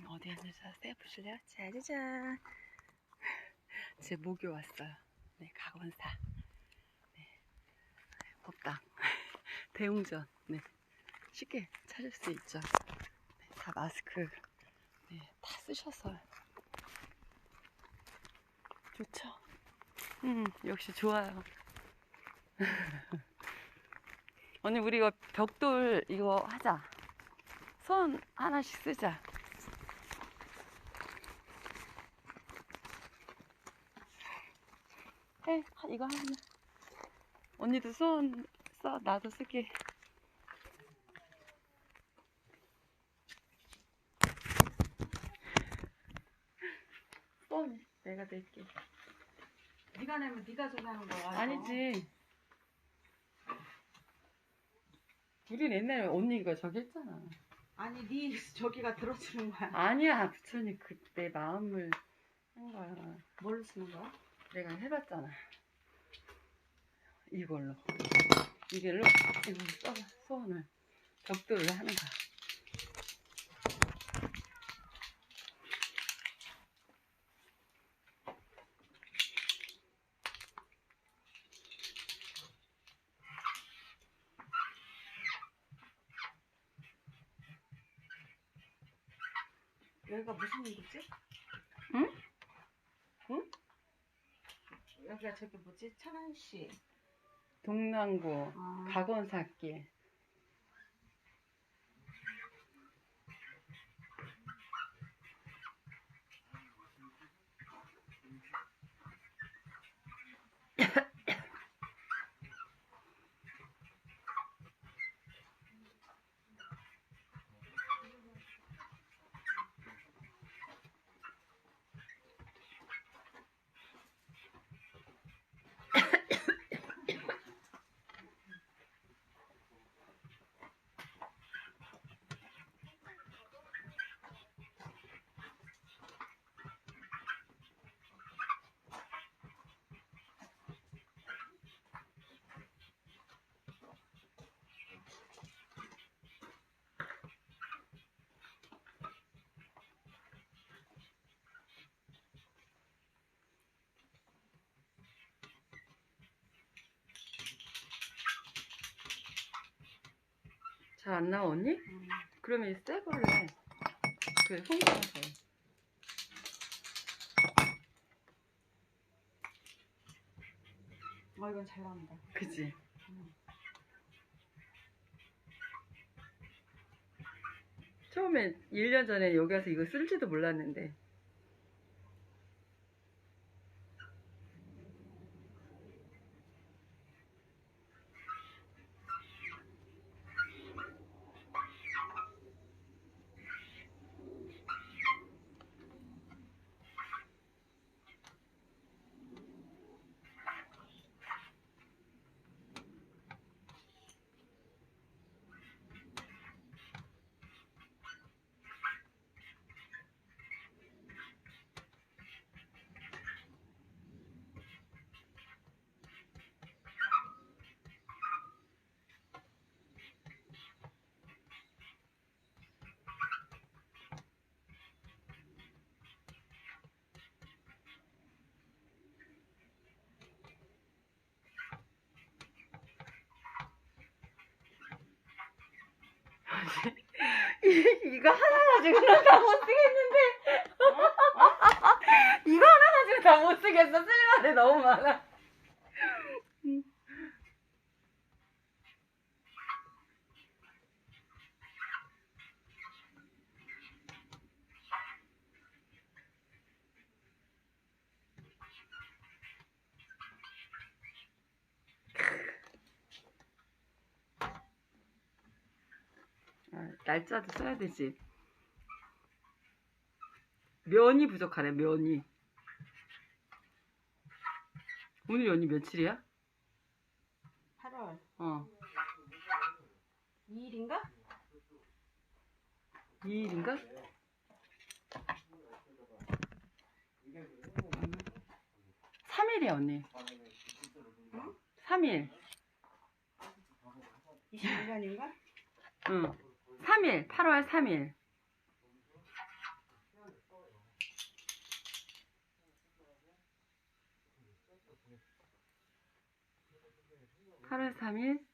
여러분 어디 앉아서 하세요? 보실래요? 짜자잔. 제 목요 왔어요. 네, 강원사. 네, 법당. 대웅전. 네, 쉽게 찾을 수 있죠. 네, 다 마스크. 네, 다 쓰셔서. 좋죠? 음, 역시 좋아요. 언니, 우리 이거 벽돌 이거 하자. 손 하나씩 쓰자. 해, 하- 이거 하나. 언니도 손 써, 나도 쓸게. 손 내가 낼게. 네가 내면 네가 전하는 거야. 아니지. 우린 옛날에 언니 이거 저기 했잖아. 아니 네 저기가 들어주는 거야. 아니야, 부천이 그때 마음을 한 거야. 뭘로 쓰는 거야? 내가 해봤잖아. 이걸로. 이걸로, 이걸로 써, 소원을. 벽돌을 하는 거야. 여기가 무슨 일이지? 응? 응? 여기가 저기 뭐지? 천안시. 동남구, 아, 박원사길. 잘 안 나와, 언니? 음. 그러면 새 걸로 해. 그, 홍보하세요. 어 이건 잘 나온다. 그지? 음. 처음에 1년 전에 여기 와서 이거 쓸지도 몰랐는데. 이거 하나 가지고는 다못 쓰겠는데. 이거 하나 가지고 다 못 쓰겠어. 쓸만해 너무 많아. 날짜도 써야 되지. 면이 부족하네, 면이. 오늘 연이 며칠이야? 8월 어. 2일인가? 2일인가? 3일이야, 언니. 응? 3일. 21년인가? 응. 3일, 8월 3일. 8월 3일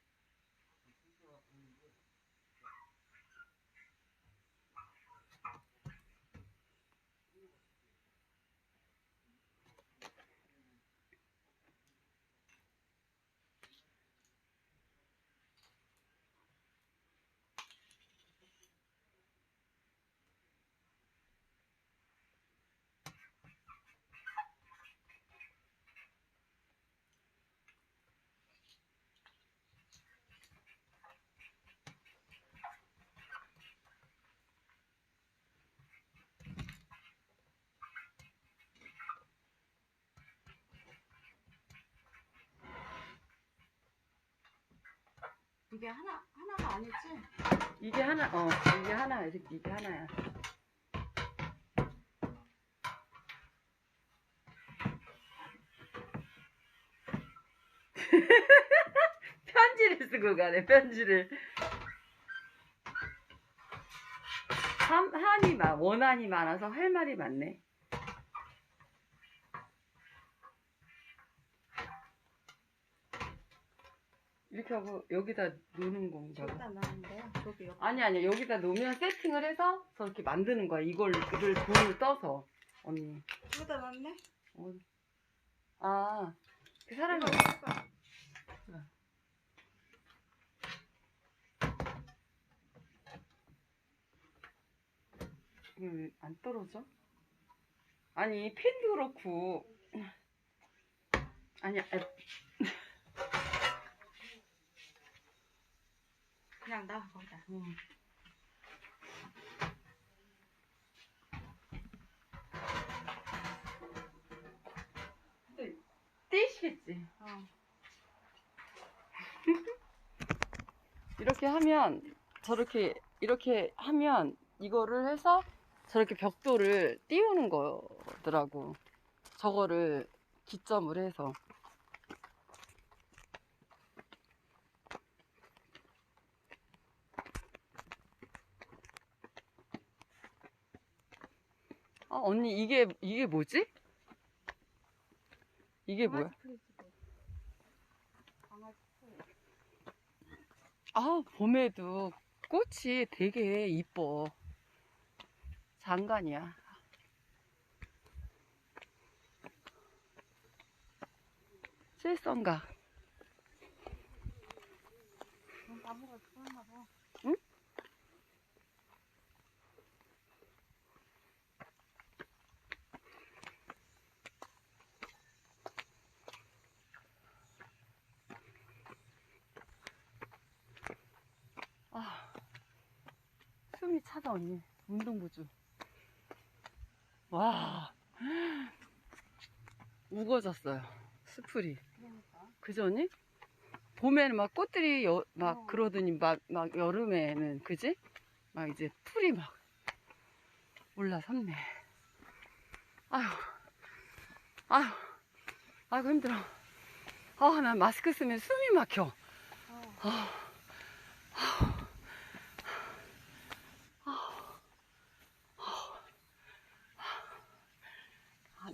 이게 하나 하나가 아니지? 이게 하나 어 이게 하나야. 이렇게 이게 하나야. 편지를 쓰고 가네 편지를. 한, 한이 많 원한이 많아서 할 말이 많네 이렇게 하고 여기다 놓는 건가 봐. 저기다 놨는데 저기 옆. 아니 아니 여기다 놓으면 세팅을 해서 저렇게 만드는 거야 이걸 를 돈을 떠서 언니 저기다 놨네. 어. 아 그 사람이 이거 해봐. 왜 안 떨어져? 아니 펜도 그렇고 아니 아, 그냥 놔 거기다. 음. 근데 떼시겠지 어. 이렇게 하면 저렇게 이렇게 하면 이거를 해서 저렇게 벽돌을 띄우는 거더라고. 저거를 기점을 해서. 언니 이게 이게 뭐지? 이게 뭐야? 아, 봄에도 꽃이 되게 이뻐. 장관이야. 넌 나무가 좋았나 봐. 응? 아, 숨이 차다, 언니. 운동부주. 와, 우거졌어요. 수풀이. 그러니까. 그죠, 언니? 봄에는 막 꽃들이 여- 막 어. 그러더니 막, 막 여름에는, 그지? 막 이제 풀이 막 올라섰네. 아휴, 아휴, 아이고 힘들어. 아, 난 마스크 쓰면 숨이 막혀. 어. 아,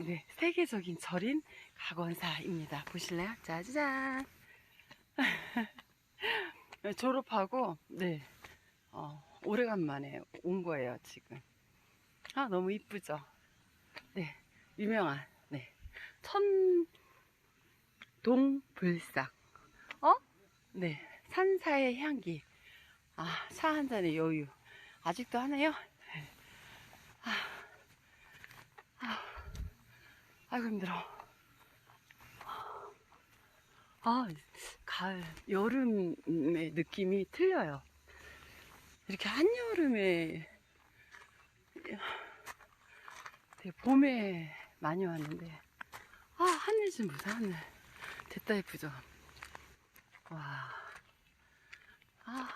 네, 세계적인 절인 각원사입니다. 보실래요? 짜자잔. 졸업하고, 네, 어, 오래간만에 온 거예요, 지금. 아, 너무 이쁘죠? 네, 유명한, 네, 천동불삭. 어? 네, 산사의 향기. 아, 차 한 잔의 여유. 아직도 하네요? 아, 아, 아이고, 힘들어. 아, 가을, 여름의 느낌이 틀려요. 이렇게 한여름에, 되게 봄에 많이 왔는데, 아, 하늘 좀 보자, 하늘. 됐다 예쁘죠? 와. 아.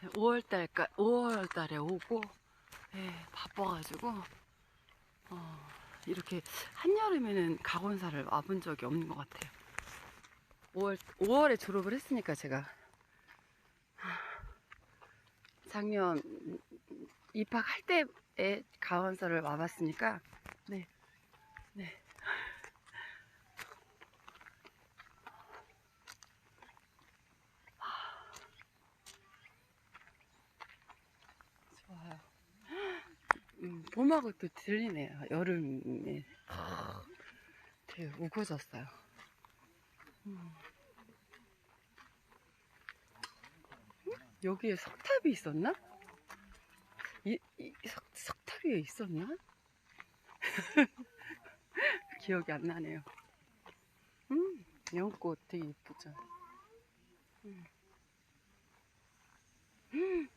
5월달까, 5월달에 오고, 예, 바빠가지고, 어, 이렇게 한여름에는 각원사를 와본 적이 없는 것 같아요. 5월, 5월에 졸업을 했으니까 제가 하, 작년 입학할 때에 가원사를 와봤으니까 네, 네. 음악이 또 들리네요. 여름에 되게 우거졌어요. 음. 여기에 석탑이 있었나? 이, 이 석, 석탑이 있었나? 기억이 안 나네요. 음, 연꽃 되게 이쁘죠? 음.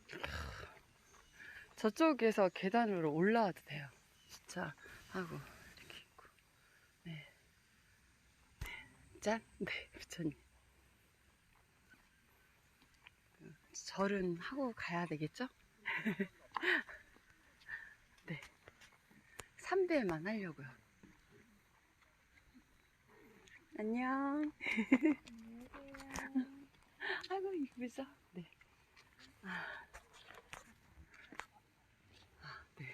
음. 저쪽에서 계단으로 올라와도 돼요. 진짜 하고 이렇게 있고. 네. 네. 짠. 네, 부처님. 그, 절은 하고 가야 되겠죠? 네. 3배만 하려고요. 안녕. 아이고, 이쁘죠? 네. 아. 아, 네.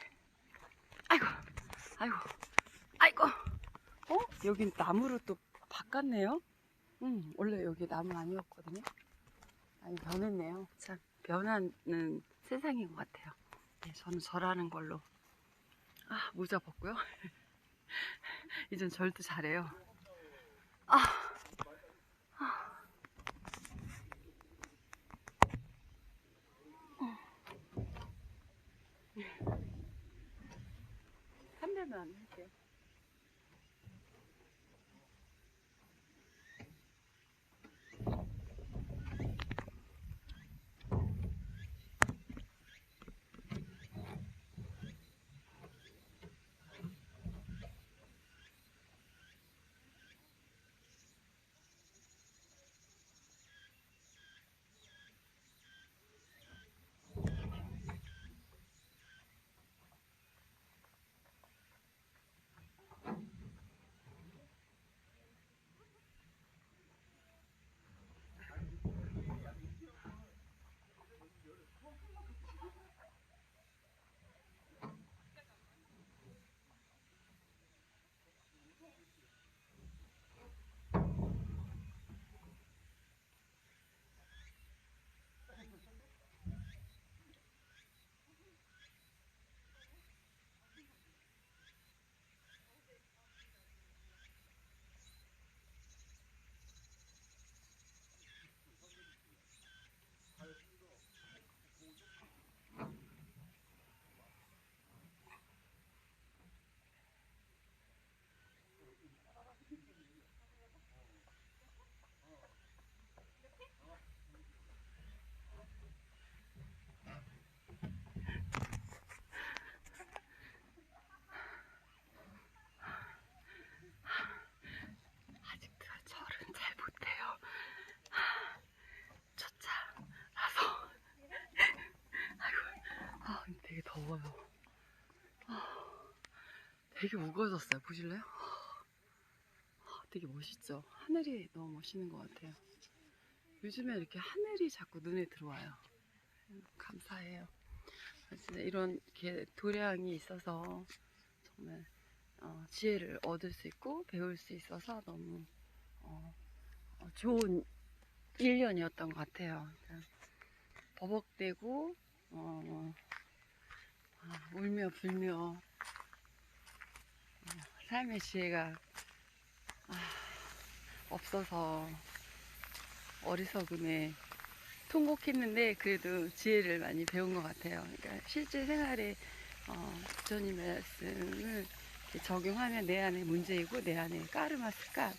아이고, 아이고, 아이고. 어? 여긴 나무로 또 바꿨네요? 음, 원래 여기 나무 아니었거든요? 아니, 변했네요. 참, 변하는 세상인 것 같아요. 네, 저는 절하는 걸로. 아, 모자 벗고요. 이젠 절도 잘해요. 아, 한 되게 우거졌어요. 보실래요? 아, 되게 멋있죠? 하늘이 너무 멋있는 것 같아요. 요즘에 이렇게 하늘이 자꾸 눈에 들어와요. 감사해요. 진짜 이런 도량이 있어서 정말 어, 지혜를 얻을 수 있고 배울 수 있어서 너무 어, 어, 좋은 1년이었던 것 같아요. 버벅대고 어, 아, 울며 불며 어, 삶의 지혜가 아, 없어서 어리석음에 통곡했는데 그래도 지혜를 많이 배운 것 같아요. 그러니까 실제 생활에 어, 부처님 말씀을 적용하면 내 안에 문제이고 내 안에 까르마 습관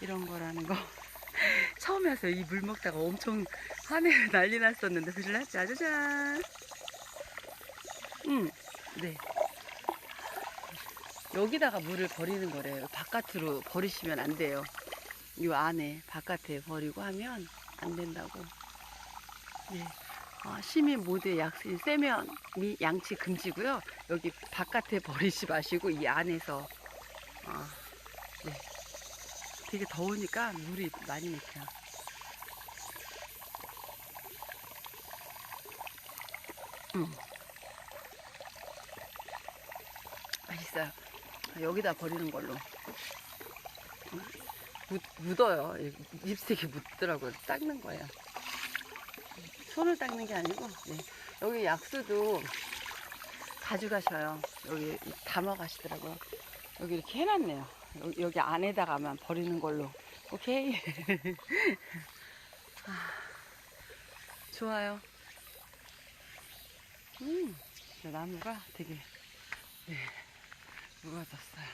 이런 거라는 거. 처음에 와서 이 물 먹다가 엄청 화내고 난리 났었는데. 그래 짜자잔 음, 네 여기다가 물을 버리는 거래요 바깥으로 버리시면 안 돼요 이 안에 바깥에 버리고 하면 안 된다고 네. 어, 시민 모두의 약속이 세면 미 양치 금지고요. 여기 바깥에 버리지 마시고 이 안에서 어, 네. 되게 더우니까 물이 많이 맥혀요. 음. 맛있어요. 여기다 버리는 걸로. 묻, 묻어요. 립스틱이 묻더라고요. 닦는 거예요. 손을 닦는 게 아니고 네. 여기 약수도 가져가셔요. 여기 담아 가시더라고요. 여기 이렇게 해놨네요. 여기, 여기 안에다가만 버리는 걸로. 오케이. 아, 좋아요. 음, 저 나무가 되게 네, 무거워졌어요.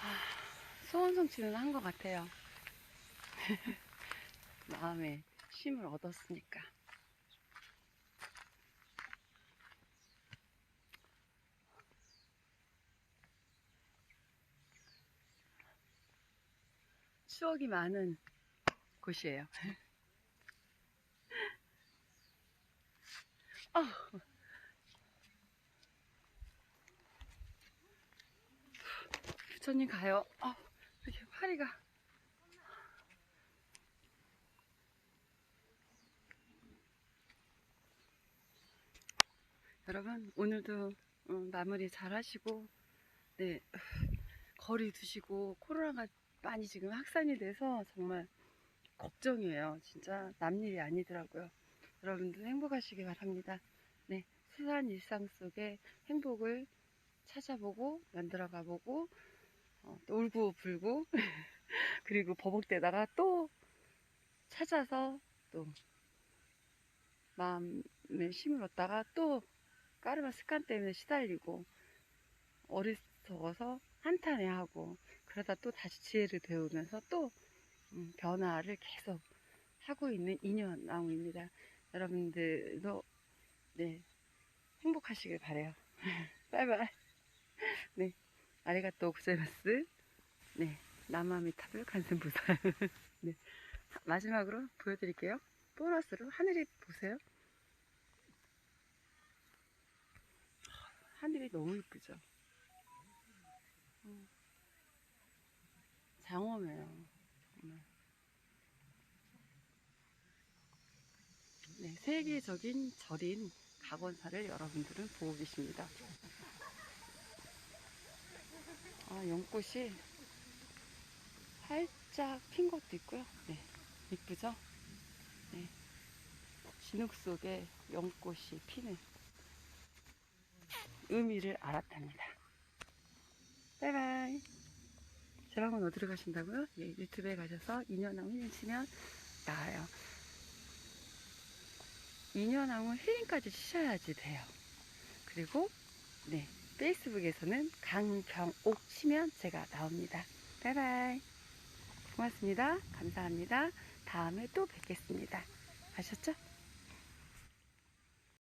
아, 소원 성취는 한 것 같아요. 마음에 쉼을 얻었으니까. 추억이 많은 곳이에요. 아. 부처님 가요. 아, 이렇게 파리가. 여러분, 오늘도 어, 마무리 잘 하시고, 네, 거리 두시고, 코로나가 많이 지금 확산이 돼서 정말 걱정이에요. 진짜 남일이 아니더라고요. 여러분들 행복하시기 바랍니다. 네, 수산 일상 속에 행복을 찾아보고 만들어 가보고 어, 또 울고 불고 그리고 버벅대다가 또 찾아서 또 마음의 힘을 얻다가 또 까르마 습관 때문에 시달리고 어리석어서 한탄해하고 그러다 또 다시 지혜를 배우면서 또 음, 변화를 계속 하고 있는 인연 나무입니다. 여러분들도 네 행복하시길 바래요. 바이바이. 네 아리가또 고자이마스. 네 나마미타불 간센부사. 네 마지막으로 보여드릴게요. 보너스로 하늘이 보세요. 하늘이 너무 이쁘죠. 음. 장엄해요. 정말. 네, 세계적인 절인 각원사를 여러분들은 보고 계십니다. 아, 연꽃이 살짝 핀 것도 있고요. 네, 이쁘죠? 네. 진흙 속에 연꽃이 피는 의미를 알았답니다. 바이바이. 제 방은 어디로 가신다고요? 예, 유튜브에 가셔서 인연왕 힐링 치면 나와요. 인연왕은 힐링까지 치셔야지 돼요. 그리고 네 페이스북에서는 강경옥 치면 제가 나옵니다. 바이바이. 고맙습니다. 감사합니다. 다음에 또 뵙겠습니다. 아셨죠?